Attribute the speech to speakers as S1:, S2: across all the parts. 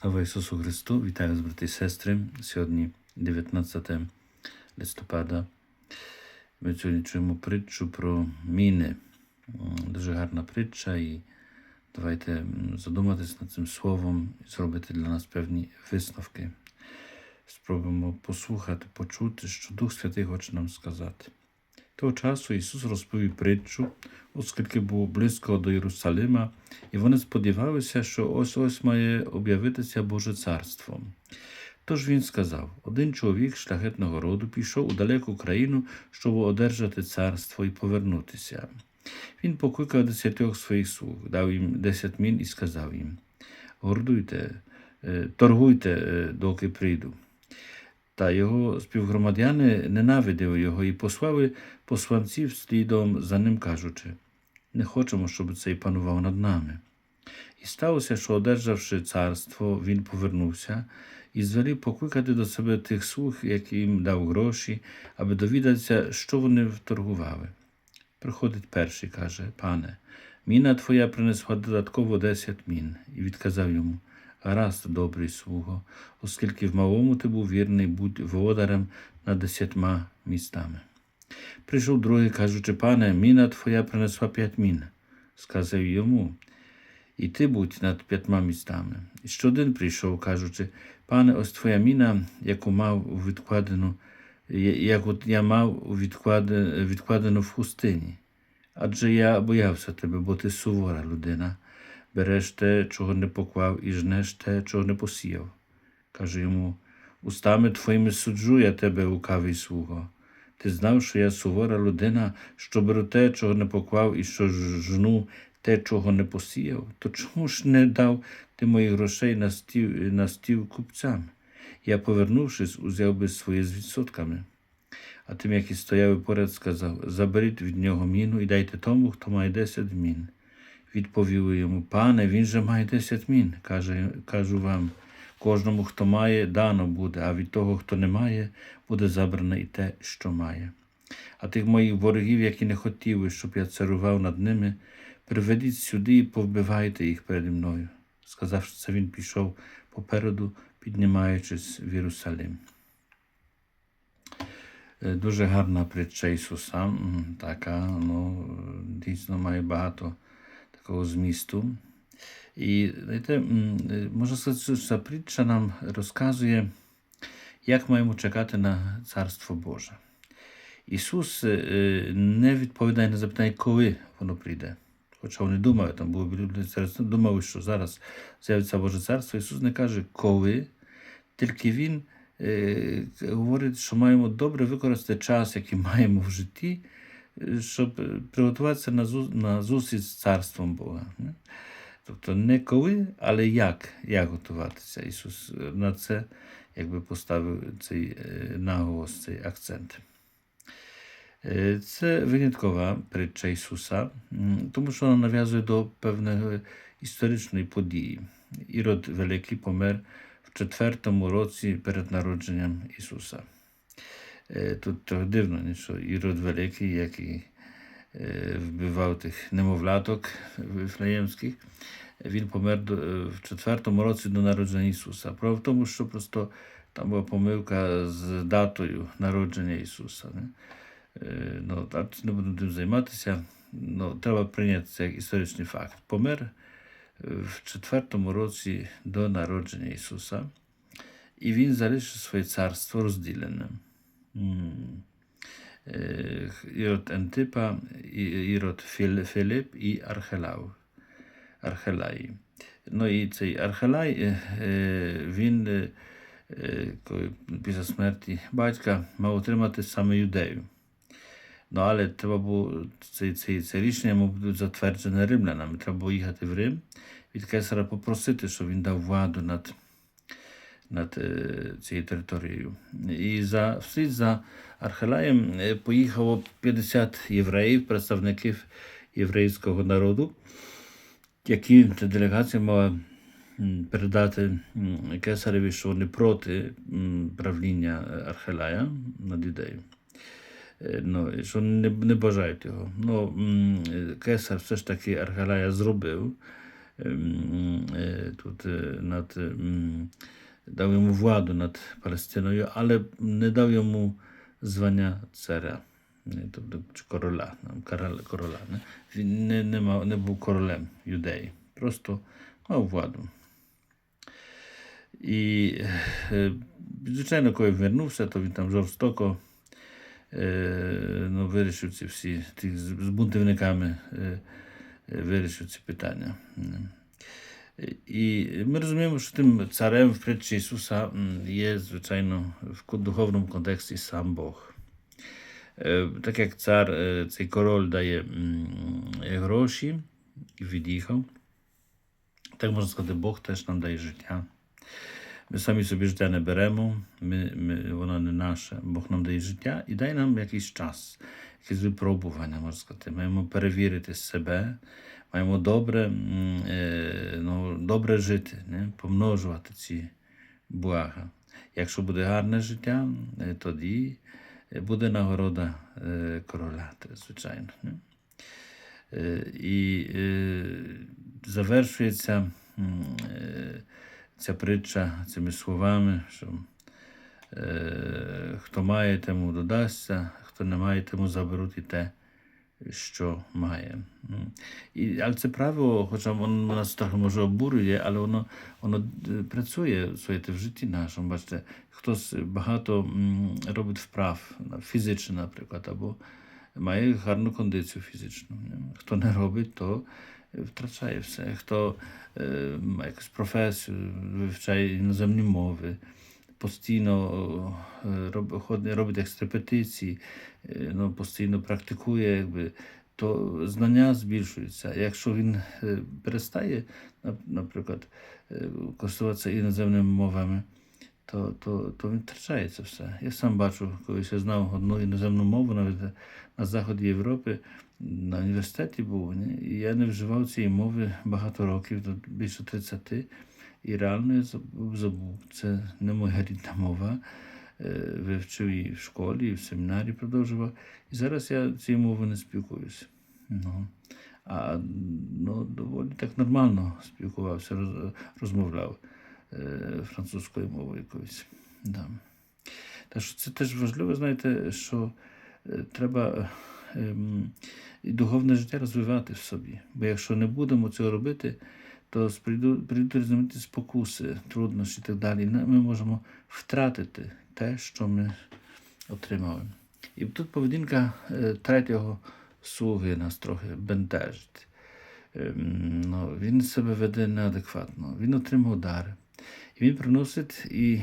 S1: Слава Ісусу Христу! Вітаю вас, брати і сестри. Сьогодні 19 листопада. Ми сьогодні чуємо притчу про міни. Дуже гарна притча, і давайте задуматись над цим словом і зробити для нас певні висновки. Спробуємо послухати, почути, що Дух Святий хоче нам сказати. Того часу Ісус розповів притчу, оскільки був близько до Єрусалима, і вони сподівалися, що ось ось має об'явитися Боже царство. Тож він сказав: один чоловік шляхетного роду пішов у далеку країну, щоб одержати царство і повернутися. Він покликав десятьох своїх слуг, дав їм десять мін і сказав їм: Гордуйте, е, торгуйте, е, доки прийду. Та його співгромадяни ненавиділи його і послали посланців слідом за ним, кажучи: не хочемо, щоб цей панував над нами. І сталося, що, одержавши царство, він повернувся і звелів покликати до себе тих слуг, які їм дав гроші, аби довідатися, що вони вторгували. Приходить перший, каже: Пане, міна твоя принесла додатково десять мін, і відказав йому: Гаразд, добрий слуго, оскільки в малому ти був вірний, будь володарем над десятьма містами. Прийшов другий, кажучи, пане, міна твоя принесла п'ять мін. Сказав йому, і ти будь над п'ятьма містами. І ще один прийшов, кажучи, пане, ось твоя міна, яку мав відкладену, як от я мав відкладену в хустині. Адже я боявся тебе, бо ти сувора людина. Береш те, чого не поклав, і жнеш те, чого не посіяв. Каже йому, устами твоїми суджу я тебе, лукавий слуго. Ти знав, що я сувора людина, що беру те, чого не поклав, і що жну те, чого не посіяв. То чому ж не дав ти моїх грошей на стіл, на стіл купцям? Я, повернувшись, узяв би своє з відсотками. А тим, які стояли поряд, сказав: Заберіть від нього міну і дайте тому, хто має десять мін. Відповіли йому, пане, він же має десять мін. Каже, кажу вам, кожному, хто має, дано буде, а від того, хто не має, буде забране і те, що має. А тих моїх ворогів, які не хотіли, щоб я царував над ними, приведіть сюди і повбивайте їх переді мною. Сказавши це, він пішов попереду, піднімаючись в Єрусалим. Е, Дуже гарна притча Ісуса, така, ну, дійсно має багато такого змісту. І знаєте, можна сказати, що ця притча нам розказує, як маємо чекати на Царство Боже. Ісус не відповідає на запитання, коли воно прийде. Хоча вони думали, там були люди думали, що зараз з'явиться Боже Царство. Ісус не каже, коли, тільки Він говорить, що маємо добре використати час, який маємо в житті, щоб е, приготуватися на, зу- на зустріч з Царством Бога. не? Тобто не коли, але як, як готуватися. Ісус е, на це якби поставив цей е, наголос, цей акцент. Е, Це виняткова притча Ісуса, м, тому що вона нав'язує до певної історичної події. Ірод Великий помер в четвертому році перед народженням Ісуса. Е, Тут трохи дивно, що Ірод Великий, який е, вбивав тих немовляток вифлеємських, він помер е, в четвертому році до народження Ісуса. Правда в тому, що просто там була помилка з датою народження Ісуса. Ну, не буду тим займатися. Ну, треба прийняти це як історичний факт. Помер в четвертому році до народження Ісуса, і Він залишив своє царство розділеним. Ірод Антипа, і- Ірод Філ- Філіп і Архелау. Архелаї. Ну і цей Архелай, він після смерті батька мав отримати саме юдею. Ну, але треба було це, це, це рішення бути затверджене римлянами. Треба було їхати в Рим від кесара попросити, щоб він дав владу над, над е, цією територією. І за, вслід за Архелаєм е, поїхало 50 євреїв, представників єврейського народу, які ця делегація мала передати кесареві, що вони проти правління Архелая над ідеєю. Е, Ну, що не, не бажають його. Ну, кесар все ж таки Архелая зробив, ем, тут над, ем, дав йому владу над Палестиною, але не дав йому звання царя. Не, тобто чи короля, ну, короля, короля не? Він не, не, мав, не був королем юдеї, просто мав владу. І, е, звичайно, коли вернувся, то він там жорстоко е, ну, вирішив ці всі ті, з з бунтівниками е, е, вирішив ці питання. М. І ми розуміємо, що тим царем в притчі Ісуса м, є, звичайно, в ко- духовному контексті сам Бог. Е, Так як цар, е, цей король дає м, е, гроші і від'їхав, так можна сказати, Бог теж нам дає життя. Ми самі собі життя не беремо, ми, ми, воно не наше. Бог нам дає життя і дає нам якийсь час, якесь випробування, можна сказати. Маємо перевірити себе, маємо добре, е, ну, добре жити, не? помножувати ці блага. Якщо буде гарне життя, е, тоді буде нагорода е, короля, звичайно. Не? Е, І е, завершується е, ця притча цими словами, що е, хто має, тому додасться, хто не має, тому заберуть і те, що має. І, але це правило, хоча воно нас трохи може обурює, але воно, воно е, працює своє в житті нашому. Бачите, хтось багато робить вправ, фізично, наприклад, або має гарну кондицію фізичну. Хто не робить, то е, втрачає все. Хто е, має якусь професію, вивчає іноземні мови, постійно е, ходить, робить якісь репетиції, е, ну, постійно практикує, якби, то знання збільшуються. Якщо він е, перестає, наприклад, е, користуватися іноземними мовами, то, то, то він втрачає це все. Я сам бачу, колись я знав одну іноземну мову навіть на заході Європи, на університеті був, не? і я не вживав цієї мови багато років, більше 30, і реально я забув. Це не моя рідна мова. Е, Вивчив її в школі, і в семінарі продовжував. І зараз я цією мовою не спілкуюся. Ну, а ну, доволі так нормально спілкувався, роз, розмовляв е, французькою мовою якоюсь. Да. Так що це теж важливо, знаєте, що е, треба ем, і духовне життя розвивати в собі. Бо якщо не будемо цього робити, то прийдуть, різноманітні спокуси, труднощі і так далі. Ми можемо втратити те, що ми отримали. І тут поведінка е, третього слуги нас трохи бентежить. Ем, Ну, він себе веде неадекватно. Він отримав дар. І він приносить і,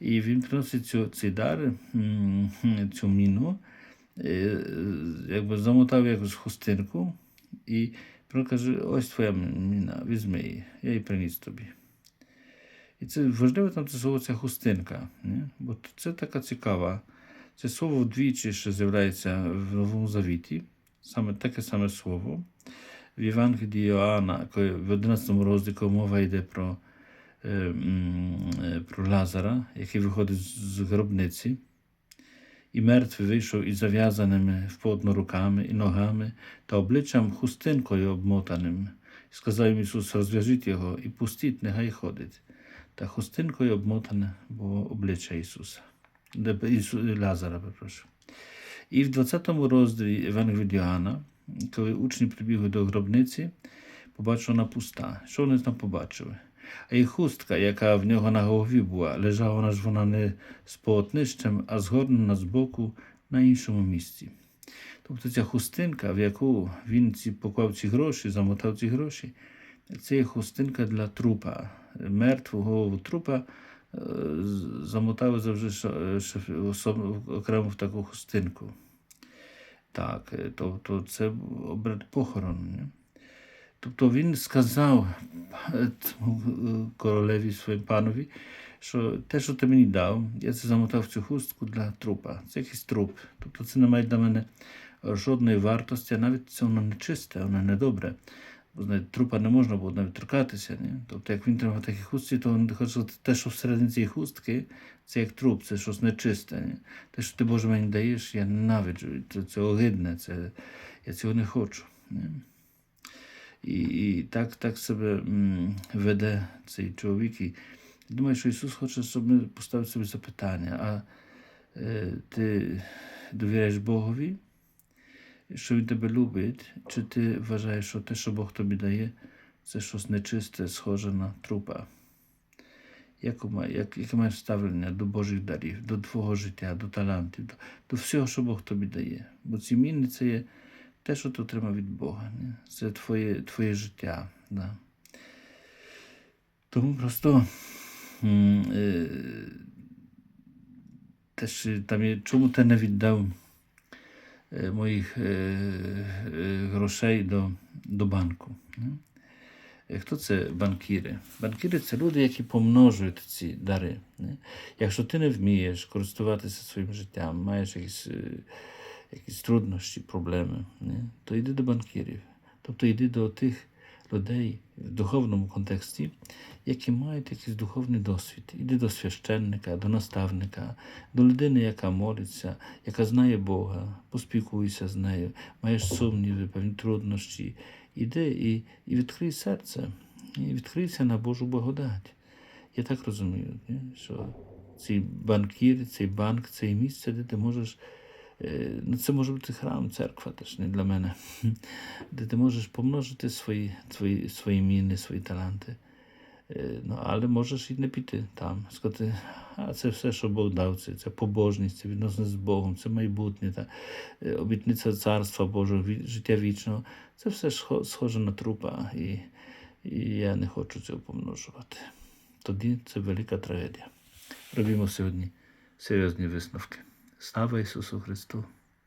S1: і він приносить цю, ці дари, цю міну, е, якби замотав якусь хустинку і каже: ось твоя міна, візьми її, я її приніс тобі. І це важливо там це слово ця хустинка. Не? Бо це така цікава. Це слово вдвічі ще з'являється в Новому Завіті, саме таке саме слово. В Євангелії Йоанна, коли в 11 розділі мова йде про, е, е, про Лазара, який виходить з гробниці, і мертвий вийшов із зав'язаними в полотно руками і ногами та обличчям хустинкою обмотаним. І сказав їм Ісус, розв'яжіть його і пустіть, нехай ходить. Та хустинкою обмотане було обличчя Ісуса. Лазара, перепрошую. І в 20 розділі Євангелія від Йоанна, коли учні прибігли до гробниці, побачили вона пуста. Що вони там побачили? А і хустка, яка в нього на голові була, лежала ж вона не з полотнищем, а згорнена з боку на іншому місці. Тобто ця хустинка, в яку він ці, поклав ці гроші, замотав ці гроші, це є хустинка для трупа. Мертву голову трупа е, замотали завжди окремо в таку хустинку. Так, е, тобто це обряд похорону. Тобто він сказав е, е, королеві своєму панові, що те, що ти мені дав, я це замотав в цю хустку для трупа. Це якийсь труп. Тобто це не має для мене жодної вартості, а навіть це воно не чисте, воно не добре. Бо знаєте, трупа не можна було навіть торкатися. Ні? Тобто, як він тримав такі хустці, то він хоче те, що всередині цієї хустки, це як труп, це щось нечисте. Ні? Те, що ти Боже мені даєш, я ненавиджу. Це, це огидне, це, я цього не хочу. Ні? І, і так, так себе веде цей чоловік. І думаю, що Ісус хоче, щоб ми поставили собі запитання, а е, ти довіряєш Богові, що Він тебе любить, чи ти вважаєш, що те, що Бог тобі дає, це щось нечисте, схоже на трупа? Яке як, маєш ставлення до Божих дарів, до твого життя, до талантів, до, до всього, що Бог тобі дає. Бо ці міни це є те, що ти отримав від Бога. Не? Це твоє, твоє життя. Да. Тому просто е, теж е, там є, чому ти не віддав е, моїх е, е, грошей до, до банку? Не? Хто це банкіри? Банкіри це люди, які помножують ці дари. Не? Якщо ти не вмієш користуватися своїм життям, маєш якісь, е, якісь труднощі, проблеми, не? то йди до банкірів. Тобто йди до тих людей в духовному контексті, які мають якийсь духовний досвід. Іди до священника, до наставника, до людини, яка молиться, яка знає Бога, поспілкуйся з нею, маєш сумніви, певні труднощі. Іди і, і відкрий серце, і відкрийся на Божу благодать. Я так розумію, ні? що цей банкір, цей банк, це місце, де ти можеш. Е, Ну, це може бути храм, церква теж не для мене, де ти можеш помножити свої, свої, свої міни, свої таланти. Е, Ну, але можеш і не піти там. Сказати, а це все, що Бог дав, це, це побожність, це відносини з Богом, це майбутнє, та, е, обітниця царства Божого, життя вічного. Це все схоже на трупа, і, і я не хочу цього помножувати. Тоді це велика трагедія. Робімо сьогодні серйозні висновки. Слава Ісусу Христу!